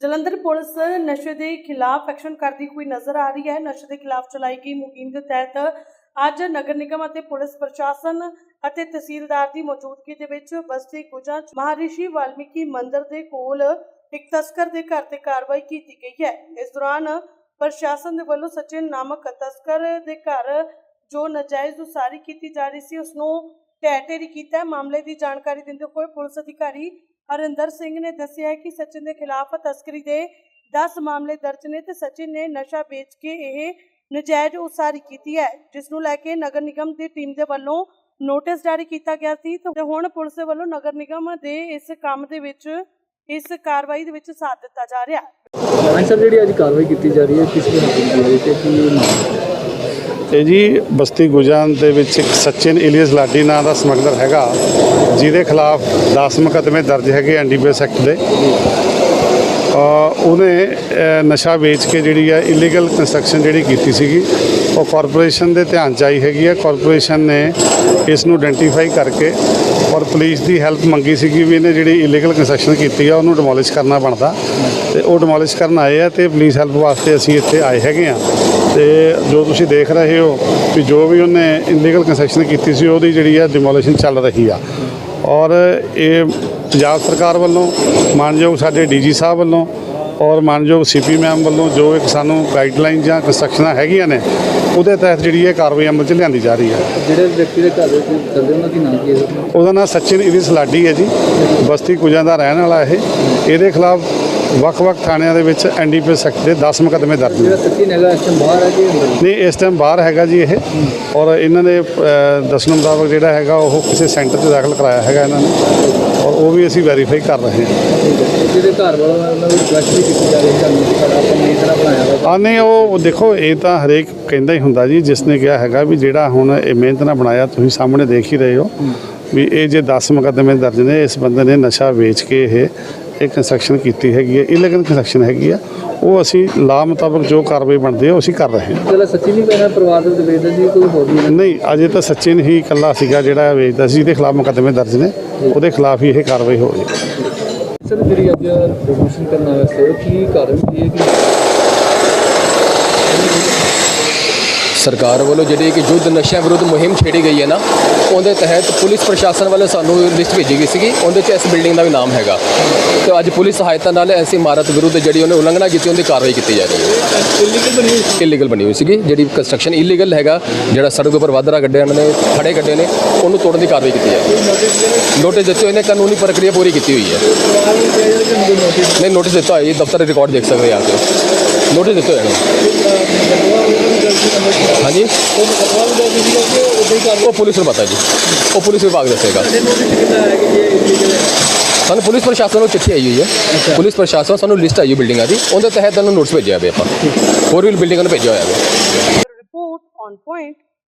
Jalandhar police ਨਸ਼ੇ ਦੇ ਖਿਲਾਫ ਐਕਸ਼ਨ ਕਰਦੀ ਹੋਈ ਨਜ਼ਰ ਆ ਰਹੀ ਹੈ। ਨਸ਼ੇ ਦੇ ਖਿਲਾਫ ਚਲਾਈ ਗਈ ਮੁਹਿੰਮ ਦੇ ਤਹਿਤ ਅੱਜ ਨਗਰ ਨਿਗਮ ਅਤੇ ਪੁਲਿਸ ਪ੍ਰਸ਼ਾਸਨ ਅਤੇ ਤਹਿਸੀਲਦਾਰ ਦੀ ਮੌਜੂਦਗੀ ਦੇ ਵਿੱਚ ਬਸਤੀ ਗੁਜਾ ਮਹਾਰਿਸ਼ੀ ਵਾਲਮੀਕੀ ਮੰਦਿਰ ਦੇ ਕੋਲ ਇੱਕ ਤਸਕਰ ਦੇ ਘਰ ਤੇ ਕਾਰਵਾਈ ਕੀਤੀ ਗਈ ਹੈ। ਇਸ ਦੌਰਾਨ ਪ੍ਰਸ਼ਾਸਨ ਦੇ ਵੱਲੋਂ ਸਚਿਨ ਨਾਮਕ ਤਸਕਰ ਦੇ ਘਰ ਜੋ ਨਜਾਇਜ਼ ਉਸਾਰੀ ਕੀਤੀ ਜਾ ਰਹੀ ਸੀ, ਉਸ ਨੂੰ ਢਹਿ ਕੀਤਾ ਮਾਮਲੇ ਦੀ ਜਾਣਕਾਰੀ ਦਿੰਦੇ ਹੋਏ ਪੁਲਿਸ ਅਧਿਕਾਰੀ ਹਰਿੰਦਰ ਸਿੰਘ ਨੇ ਦੱਸਿਆ ਕਿ ਸਚਿਨ ਦੇ ਖਿਲਾਫ ਤਸਕਰੀ ਦੇ 10 ਮਾਮਲੇ ਦਰਜ ਨੇ ਤੇ ਸਚਿਨ ਨੇ ਨਸ਼ਾ ਵੇਚ ਕੇ ਇਹ ਨਜਾਇਜ਼ ਉਸਾਰੀ ਕੀਤੀ ਹੈ ਜਿਸ ਨੂੰ ਲੈ ਕੇ ਨਗਰ ਨਿਗਮ ਦੀ ਟੀਮ ਦੇ ਵੱਲੋਂ ਨੋਟਿਸ ਜਾਰੀ ਕੀਤਾ ਗਿਆ ਸੀ ਤੇ ਹੁਣ ਪੁਲਿਸ ਦੇ ਵੱਲੋਂ ਨਗਰ ਨਿਗਮ ਦੇ ਇਸ ਕੰਮ ਦੇ ਵਿੱਚ, ਇਸ ਕਾਰਵਾਈ ਦੇ ਵਿੱਚ ਸਾਥ ਦਿੱਤਾ ਜਾ ਰਿਹਾ ਹੈ ਸਰ, ਜਿਹੜੀ ਅੱਜ ਕਾਰਵਾਈ ਕੀਤੀ ਜਾ ਰਹੀ ਹੈ, ਕਿਸ ਤਰ੍ਹਾਂ ਕੀਤੀ ਜਾ ਹੈ ਤੇ ਕੀ ਹੈ? ਇਹ ਜੀ ਬਸਤੀ ਗੁਜਾਨ ਦੇ ਵਿੱਚ ਇੱਕ ਸਚਿਨ ਇਲੀਅਸ ਲਾਡੀ ਨਾਂ ਦਾ ਸਮਗਲਰ ਹੈਗਾ, ਜਿਹਦੇ ਖਿਲਾਫ 10 ਮੁਕੱਦਮੇ ਦਰਜ ਹੈਗੇ ਐਨਡੀਪੀਐਸ ਐਕਟ ਦੇ। ਉਹਨੇ ਨਸ਼ਾ ਵੇਚ ਕੇ ਜਿਹੜੀ ਹੈ ਇਲੀਗਲ ਕੰਸਟਰਕਸ਼ਨ ਜਿਹੜੀ ਕੀਤੀ ਸੀਗੀ, ਉਹ ਕਾਰਪੋਰੇਸ਼ਨ ਦੇ ਧਿਆਨ ਚ ਆਈ ਹੈਗੀ ਹੈ ਕਾਰਪੋਰੇਸ਼ਨ ਨੇ ਇਸ ਨੂੰ ਆਇਡੈਂਟੀਫਾਈ ਕਰਕੇ ਔਰ ਪੁਲਿਸ ਦੀ ਹੈਲਪ ਮੰਗੀ ਸੀਗੀ ਵੀ ਇਹਨੇ ਜਿਹੜੀ ਇਲੀਗਲ ਕੰਸਟਰਕਸ਼ਨ ਕੀਤੀ ਆ, ਉਹਨੂੰ ਡਿਮੋਲਿਸ਼ ਕਰਨਾ ਬਣਦਾ। ਤੇ ਉਹ ਡਿਮੋਲਿਸ਼ ਕਰਨ ਆਏ ਆ ਤੇ ਪੁਲਿਸ ਹੈਲਪ ਵਾਸਤੇ ਅਸੀਂ ਇੱਥੇ ਆਏ ਹੈਗੇ ਆ। ਤੇ ਜੋ ਤੁਸੀਂ ਦੇਖ ਰਹੇ ਹੋ ਵੀ ਜੋ ਵੀ ਉਹਨੇ ਇਲੀਗਲ ਕੰਸਟਰਕਸ਼ਨ ਕੀਤੀ ਸੀ ਉਹਦੀ ਜਿਹੜੀ ਆ ਡਿਮੋਲੀਸ਼ਨ ਚੱਲ ਰਹੀ ਆ। ਔਰ ਇਹ ਪੰਜਾਬ ਸਰਕਾਰ ਵੱਲੋਂ ਮਾਨਯੋਗ ਸਾਡੇ ਡੀਜੀ ਸਾਹਿਬ ਵੱਲੋਂ ਔਰ ਮਾਨਯੋਗ ਸੀਪੀ ਮੈਮ ਵੱਲੋਂ ਜੋ ਇੱਕ ਸਾਨੂੰ ਗਾਈਡਲਾਈਨ ਜਾਂ ਕੰਸਟਰਕਸ਼ਨਾਂ ਹੈਗੀਆਂ ਨੇ ਉਹਦੇ ਤਹਿਤ ਜਿਹੜੀ ਇਹ ਕਾਰਵਾਈ ਅਮਲ 'ਚ ਲਿਆਂਦੀ ਜਾ ਰਹੀ ਹੈ ਜਿਹੜੇ ਵਿਅਕਤੀ ਦੇ ਘਰ ਵਿੱਚ ਚੱਲਦੇ ਉਹਨਾਂ ਦੀ ਨਾਮ ਕੀ ਹੈ? ਉਹਦਾ ਨਾਮ ਸਚਿਨ ਇਰਿਸ ਲਾਡੀ ਹੈ ਜੀ। ਬਸਤੀ ਕੁਜਾਂ ਦਾ ਰਹਿਣ ਵਾਲਾ ਇਹ। ਇਹਦੇ ਖਿਲਾਫ ਵੱਖ-ਵੱਖ ਥਾਣਿਆਂ ਦੇ ਵਿੱਚ ਐਨਡੀਪੀਐਸ ਐਕਟ ਦੇ 10 ਮੁਕੱਦਮੇ ਦਰਜ ਨੇ ਜਿਹੜਾ ਸੱਚੀ ਨੇਗਾ ਇਸ ਟਾਈਮ ਬਾਹਰ ਹੈ ਕਿ ਅੰਦਰ ਹੈ? ਨਹੀਂ ਇਸ ਟਾਈਮ ਬਾਹਰ ਹੈਗਾ ਜੀ ਇਹ ਔਰ ਇਹਨਾਂ ਦੇ ਅ, ਦੱਸਣ ਮੁਤਾਬਕ ਜਿਹੜਾ ਹੈਗਾ ਉਹ ਕਿਸੇ ਸੈਂਟਰ 'ਚ ਦਾਖਲ ਕਰਾਇਆ ਹੈਗਾ ਇਹਨਾਂ ਨੇ ਔਰ ਉਹ ਵੀ ਅਸੀਂ ਵੈਰੀਫਾਈ ਕਰ ਰਹੇ ਹਾਂ। ਜਿਹਦੇ ਘਰ ਵਾਲਾ ਉਹਨਾਂ ਦੀ ਰਿਕੁਐਸਟ ਵੀ ਕੀਤੀ ਜਾ ਰਹੀ ਹੈ ਸਾਨੂੰ ਸਾਡਾ ਆਪਾਂ ਨਹੀਂ ਤਰ੍ਹਾਂ ਬਣਾਇਆ ਵਾ ਆ ਨਹੀਂ ਉਹ ਦੇਖੋ ਇਹ ਤਾਂ ਹਰੇਕ ਕਹਿੰਦਾ ਹੀ ਹੁੰਦਾ ਜੀ ਜਿਸ ਨੇ ਕਿਹਾ ਹੈਗਾ ਵੀ ਜਿਹੜਾ ਹੁਣ ਇਹ ਮਿਹਨਤ ਨਾਲ ਬਣਾਇਆ ਤੁਸੀਂ ਸਾਹਮਣੇ ਦੇਖ ਹੀ ਰਹੇ ਹੋ ਵੀ ਇਹ ਜੇ 10 ਮੁਕੱਦਮੇ ਦਰਜ ਨੇ ਇਸ ਬੰਦੇ ਨੇ ਨਸ਼ਾ ਵੇਚ ਕੇ ਇਹ ਇਹ ਕੰਸਟਰਕਸ਼ਨ ਕੀਤੀ ਹੈਗੀ ਹੈ ਇਲੀਗਲ ਕੰਸਟਰਕਸ਼ਨ ਹੈਗੀ ਆ ਉਹ ਅਸੀਂ ਲਾ ਮੁਤਾਬਕ ਜੋ ਕਾਰਵਾਈ ਬਣਦੀ ਹੈ ਉਹ ਅਸੀਂ ਕਰ ਰਹੇ ਹਾਂ। ਜਿਹੜਾ ਸੱਚੀ ਨਹੀਂ ਕਹਿਣਾ ਪਰਿਵਾਰ ਦੇ ਵਿੱਚ ਵੇਚਦਾ ਜੀ ਕੋਈ ਹੋਰ ਵੀ? ਨਹੀਂ ਅਜੇ ਤਾਂ ਸਚਿਨ ਹੀ ਇਕੱਲਾ ਸੀਗਾ ਜਿਹੜਾ ਵੇਚਦਾ ਸੀ ਜਿਹਦੇ ਖਿਲਾਫ ਮੁਕੱਦਮੇ ਦਰਜ ਨੇ ਉਹਦੇ ਖਿਲਾਫ ਹੀ ਇਹ ਕਾਰਵਾਈ ਹੋ ਰਹੀ ਹੈ। ਸਰ ਜਿਹੜੀ ਅੱਜ ਪ੍ਰਮੋਸ਼ਨ ਕਰਨ ਵਾਸਤੇ ਕੀ ਕਾਰਨ ਕੀ ਹੈ ਕਿ ਸਰਕਾਰ ਵੱਲੋਂ ਜਿਹੜੀ ਕਿ ਯੁੱਧ ਨਸ਼ਿਆਂ ਵਿਰੁੱਧ ਮੁਹਿੰਮ ਛੇੜੀ ਗਈ ਹੈ ਨਾ ਉਹਦੇ ਤਹਿਤ ਪੁਲਿਸ ਪ੍ਰਸ਼ਾਸਨ ਵੱਲੋਂ ਸਾਨੂੰ ਲਿਸਟ ਭੇਜੀ ਗਈ ਸੀਗੀ ਉਹਦੇ 'ਚ ਇਸ ਬਿਲਡਿੰਗ ਦਾ ਵੀ ਨਾਮ ਹੈਗਾ। ਤੇ ਅੱਜ ਪੁਲਿਸ ਸਹਾਇਤਾ ਨਾਲ ਐਸੀ ਇਮਾਰਤ ਵਿਰੁੱਧ ਜਿਹੜੀ ਉਹਨੇ ਉਲੰਘਣਾ ਕੀਤੀ ਉਹਦੀ ਕਾਰਵਾਈ ਕੀਤੀ ਜਾ ਰਹੀ ਹੈ। ਇਲੀਗਲ ਬਣੀ ਹੋਈ ਸੀਗੀ ਜਿਹੜੀ ਕੰਸਟਰਕਸ਼ਨ ਇਲੀਗਲ ਹੈਗਾ ਜਿਹੜਾ ਸੜਕ ਉੱਪਰ ਵਾਧਰਾ ਗੱਡੇ ਨੇ ਖੜੇ ਗੱਡੇ ਨੇ ਉਹਨੂੰ ਤੋੜਨ ਦੀ ਕਾਰਵਾਈ ਕੀਤੀ ਜਾ ਰਹੀ ਹੈ। ਨੋਟਿਸ ਦਿੱਤੇ ਹੋਏ ਨੇ ਕਾਨੂੰਨੀ ਪ੍ਰਕਿਰਿਆ ਪੂਰੀ ਕੀਤੀ ਹੋਈ ਹੈ। ਨਹੀਂ ਨੋਟਿਸ ਦਿੱਤਾ ਹੋਇਆ ਜੀ ਦਫ਼ਤਰ ਰਿਕਾਰਡ ਦੇਖ ਸਕਦੇ ਆ ਕੇ। ਨੋਟਿਸ ਦਿੱਤੇ ਹੋਏ ਨੇ। ਹਾਂਜੀ? ਉਹ ਪੁਲਿਸ ਨੂੰ ਪਤਾ ਜੀ। ਉਹ ਪੁਲਿਸ ਵਿਭਾਗ ਦੱਸੇਗਾ। ਸਾਨੂੰ ਪੁਲਿਸ ਪ੍ਰਸ਼ਾਸਨ ਨੂੰ ਚਿੱਠੀ ਆਈ ਹੋਈ ਹੈ। ਪੁਲਿਸ ਪ੍ਰਸ਼ਾਸਨ ਸਾਨੂੰ ਲਿਸਟ ਆਈ ਹੈ ਬਿਲਡਿੰਗਾਂ ਦੀ। ਉਹਦੇ ਤਹਿਤ ਤੁਹਾਨੂੰ ਨੋਟਿਸ ਭੇਜਿਆ ਹੋਇਆ ਆਪਾਂ। ਹੋਰ ਵੀ ਬਿਲਡਿੰਗਾਂ ਨੂੰ ਭੇਜਿਆ ਹੋਇਆ ਹੈ ਰਿਪੋਰਟ ਔਨ ਪੁਆਇੰਟ